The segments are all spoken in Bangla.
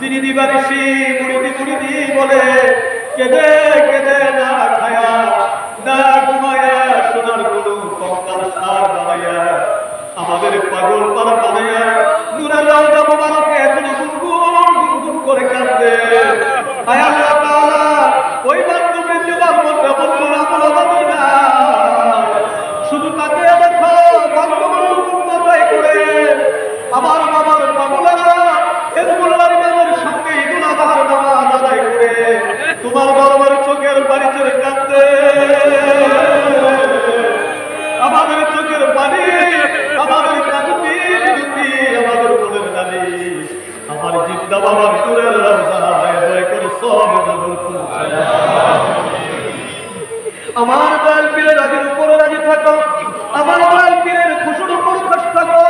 যিনি দিবানিসি মুরিদি মুরিদি বলে কেঁদে কেঁদে না ঘুমায়া সোনার কোনো কঙ্কাল সার আমাদের কাঁদে শুধু তাকে দেখো আমার বাবার পাগলেরা হেজবুল্লাহর নামের সঙ্গে গুনাহগার নামাজ আদায় করে তোমার বাবার চোখের বাড়ি চলে কাঁদতে। আমাদের চোখের পানি, আমাদের কাকুতি মিনতি আমাদের মনের নানি আমার জিন্দা বাবার দূরের রাস্তায় দয়া করে সব আমার দয়াল পীরের রাজের উপরে রাজি থাকো, আমার দয়াল পীরের খুশুর উপর খুশ থাকো,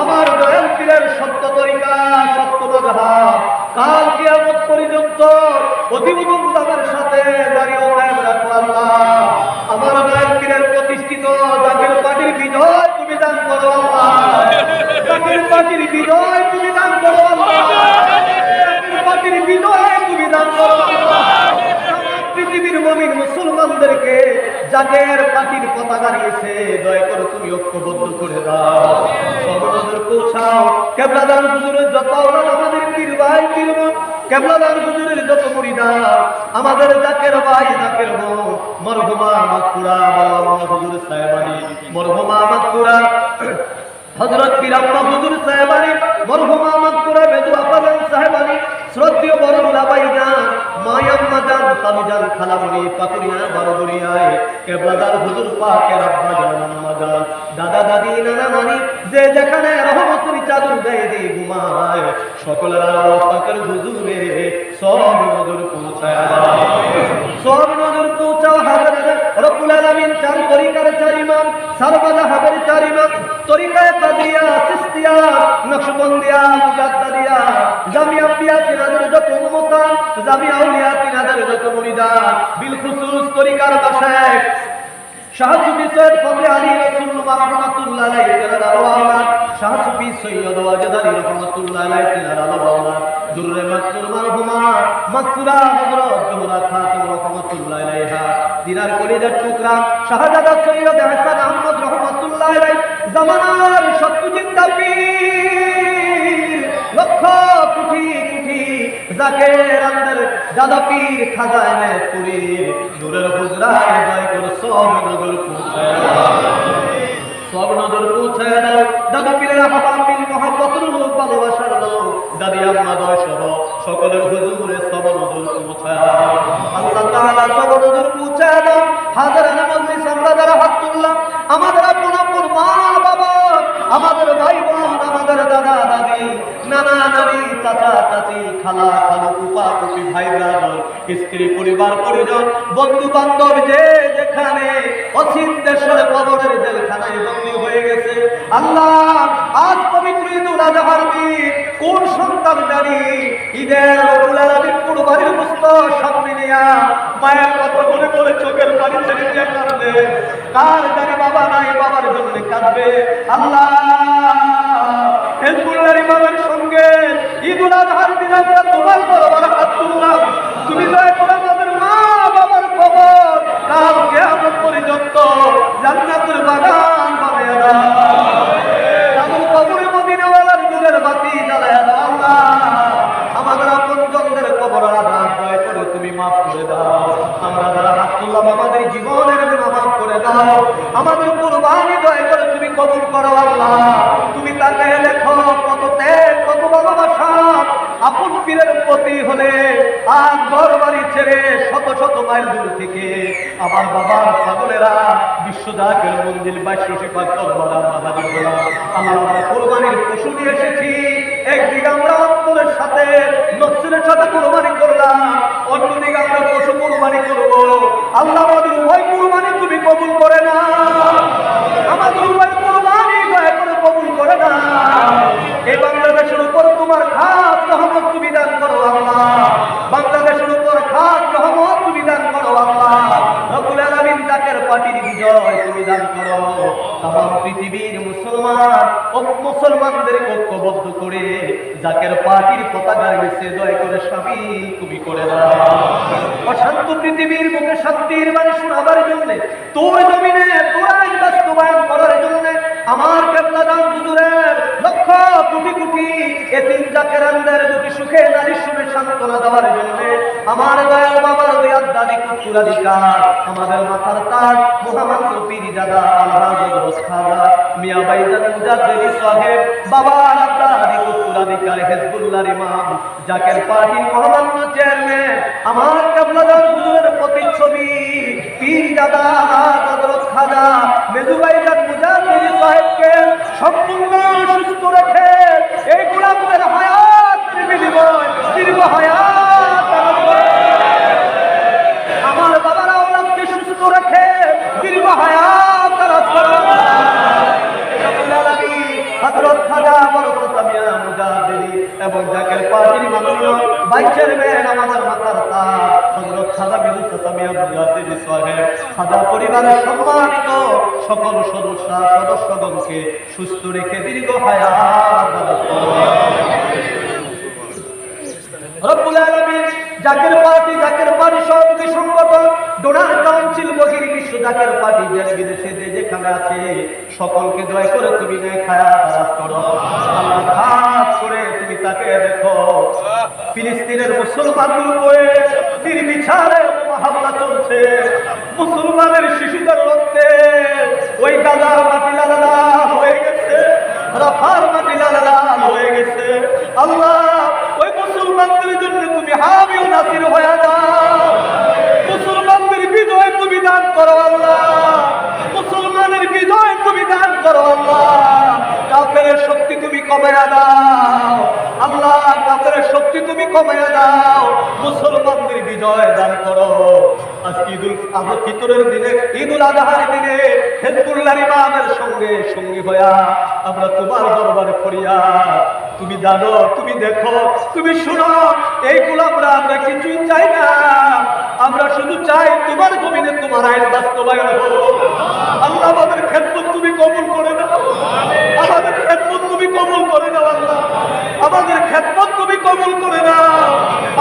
আমার দয়াল পীরের সত্য তরিকা, সত্য বাধা কাল কিয়ামত পর্যন্ত অতিবুদুম দামের সাথে দাঁড়িয়ে আল্লাহ। আমার দয়াল পীরের প্রতিষ্ঠিত পার্টির বিজয়, তুমি দান করো জাতির পার্টির বিজয়, তুমি দান করো পার্টির বিজয়, তুমি দান করো পৃথিবীর মমিন মুসলমানদেরকে জাগের পাখির পতাকা নিয়েছে দয়া করে তুমি ঐক্যবদ্ধ করে দাও। কেবলাদার হুজুরের যত আমাদের পীর ভাই, পীর কেবলাদার হুজুরের যত মুরিদা আমাদের জাকের ভাই, জাকের মো মরহুমা মাকুরা বাবা হুজুর সাহেবানি, মরহুমা মাকুরা হযরত পীরাম্মা হুজুর সাহেবানি, মরহুমা মাকুরা বেদু আপাদান সাহেবানি, শ্রদ্ধেয় বড় লাবাই যান মায়াম্মা যান তামি যান খালামুনি পাকুরিয়া বড় দুনিয়ায় কেবলাদার হুজুর পাকের আব্বা যান আম্মা দাদা দাদি, নানা নানি, যে যেখানে রহমতের চাদর দেয় দিয়ে ঘুমায়। সকলের আল্লাহ হুজুরে সব নজর পৌঁছায়। সব নজর পৌঁছাও হাজার রব্বুল আলামিন, চার তরিকার চার ইমাম সারবাদা হাবের চার ইমাম, তরিকায় কাদিয়া সিস্তিয়া নকশবন্দিয়া, মুজাদ্দাদিয়া, জামিয়া পিয়া তিনাদের যত উম্মতান জামিয়া আউলিয়া তিনাদের যত মুরিদান বিল খুসুস তরিকার বাসায় শাহসুফি সৈয়দ ফজলে আলী রাসূলুল্লাহ রাহমাতুল্লাহ আলাইহি শাহজাদা সৈয়দ হাসান আহমদ রাহমাতুল্লাহ আলাইহি, জামানার সত্য জিন্দা পীর লক্ষ কোটি কোটি সকলের হুজুরে সব নজর পৌঁছায় আল্লাহ তাআলা সব নজর পৌঁছায় হাজার হাত তুললাম আমাদের আপন আপন মা বাবা আমাদের ভাই বোন আমাদের দাদা দাদি নানা নানি চাচা চাচি খালা খালু উপা পুপি ভাই স্ত্রী, পরিবার, পরিজন বন্ধু বান্ধব যে যেখানে অচিন দেশের কবরের জেলখানায় বন্দী হয়ে গেছে। আল্লাহ, আজ পবিত্র কোন সন্তান জানি ঈদের কুরবানির গোশত সামনে নিয়া মায়ের কথা মনে করে চোখের পানি ছেড়ে দিয়ে কাঁদবে। কার জানি বাবা নাই, বাবার জন্য কাঁদবে। আল্লাহ, হেজবুল্লাহ ইমামের সঙ্গে ঈদুল আজহার দিন তোমার দরবারে আমাদের কুরবানি দয়া করে তুমি কবুল করো আল্লাহ। তুমি তাকে লেখো কত ত্যাগ, কত ভালোবাসা। আপন পীরের প্রতি হলে আজ ঘর বাড়ি ছেড়ে শত শত মাইল দূর থেকে আমার বাবার পাগলেরা বিশ্বজাকের মন্দির বাইশো শিফা করবারা মাহাদি বলা আমরা আমরা কোরবানির পশু নিয়ে এসেছি। একদিকে আমরা অন্তরের সাথে নসরের সাথে কোরবানি করলাম, অন্যদিকে আমরা পশু কোরবানি করব। আল্লাহ আমাদের উভয় কবুল করে না। আমাদের উভয় কোরবানি দয়া করে কবুল করে না। এই বাংলাদেশের উপর তোমার খাস রহমত তুমি দান করো আল্লাহ। বাংলাদেশের উপর খাস রহমত তুমি দান করো আল্লাহ। ঐক্যবদ্ধ করে জাকের পার্টির পতাকার নিচে দয়া করে স্বামী তুমি করে দাও। অশান্ত পৃথিবীর মুখে শান্তির বাণী শোনাবার জন্য, তোর জমিনে, তোর আইন বাস্তবায়ন করার জন্য আমার কেবলা দান হুজুরের লক্ষ কোটি কোটি এতিম জাকেরানদের দুটি সুখে নারী শুনে সান্ত্বনা দেওয়ার জন্য আমার দয়াল বাবার দয়ার দাদি কুকুরাধিকার আমাদের মাথার তার মোহাম্মদ পীর দাদা আল্লাহ মিয়া বাইজান মুজাদ্দিদি সাহেব, বাবার দাদি কুকুরাধিকার হেজবুল্লাহর ইমাম, জাকের পার্টির মহামান্য চেয়ারম্যান, আমার কাবলাদার হুজুরের প্রতিচ্ছবি, পীর দাদা, হযরত খাজা মেজুবাইজান মুজাহিদ সাহেবকে সম্পূর্ণ সকল সদস্য সদস্যগণকে সুস্থ রেখে দীর্ঘ সকলকে দয়া করে তুমি খায়া করো। আল্লাহ খাস তাকে দেখো, ফিলিস্তিনের মুসলমানদের উপরে নির্বিচারে হামলা চলছে। মুসলমানের শিশুদের রক্তে ওই গাজার মাটি লাল হয়ে গেছে, রাফার মাটি লাল হয়ে গেছে। আল্লাহ, ওই মুসলমানদের জন্য তুমি হামিও নাসির হয়ে যাও। মুসলমানদের বিজয় তুমি দান করো আল্লাহ। মুসলমানের বিজয় তুমি দান করো আল্লাহ। কাফের শক্তি তুমি আল্লাহ কাফের দাও, মুসলমানদের বিজয় দান করো। আমরা তুমি জানো, তুমি দেখো, তুমি শুনো এইগুলো আমরা আমরা কিছুই চাই না। আমরা শুধু চাই তোমার জমিনে তোমার আইন বাস্তবায়ন হোক। আল্লাহ আমাদের খেদমত তুমি কবুল করে নাও। আমাদের খেদমত তুমি কবুল করে আল্লাহ। আমাদের খেদমত তুমি কবুল করে নাও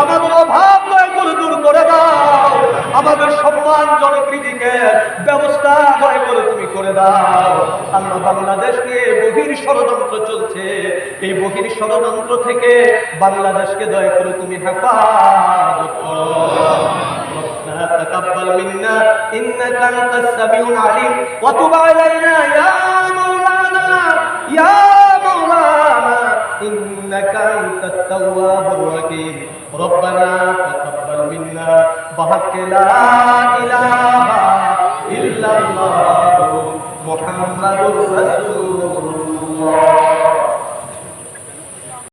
আমাদের অভাব দয়া করে দূর করে দাও আমাদের সম্মানজনক রিজিকের ব্যবস্থা দয়া করে তুমি করে দাও আল্লাহ বাংলাদেশকে বহির ষড়যন্ত্র চলছে এই বহির ষড়যন্ত্র থেকে বাংলাদেশকে দয়া করে তুমি হেফাজত করো ربنا تقبل منا انك انت السميع العليم وتب علينا يا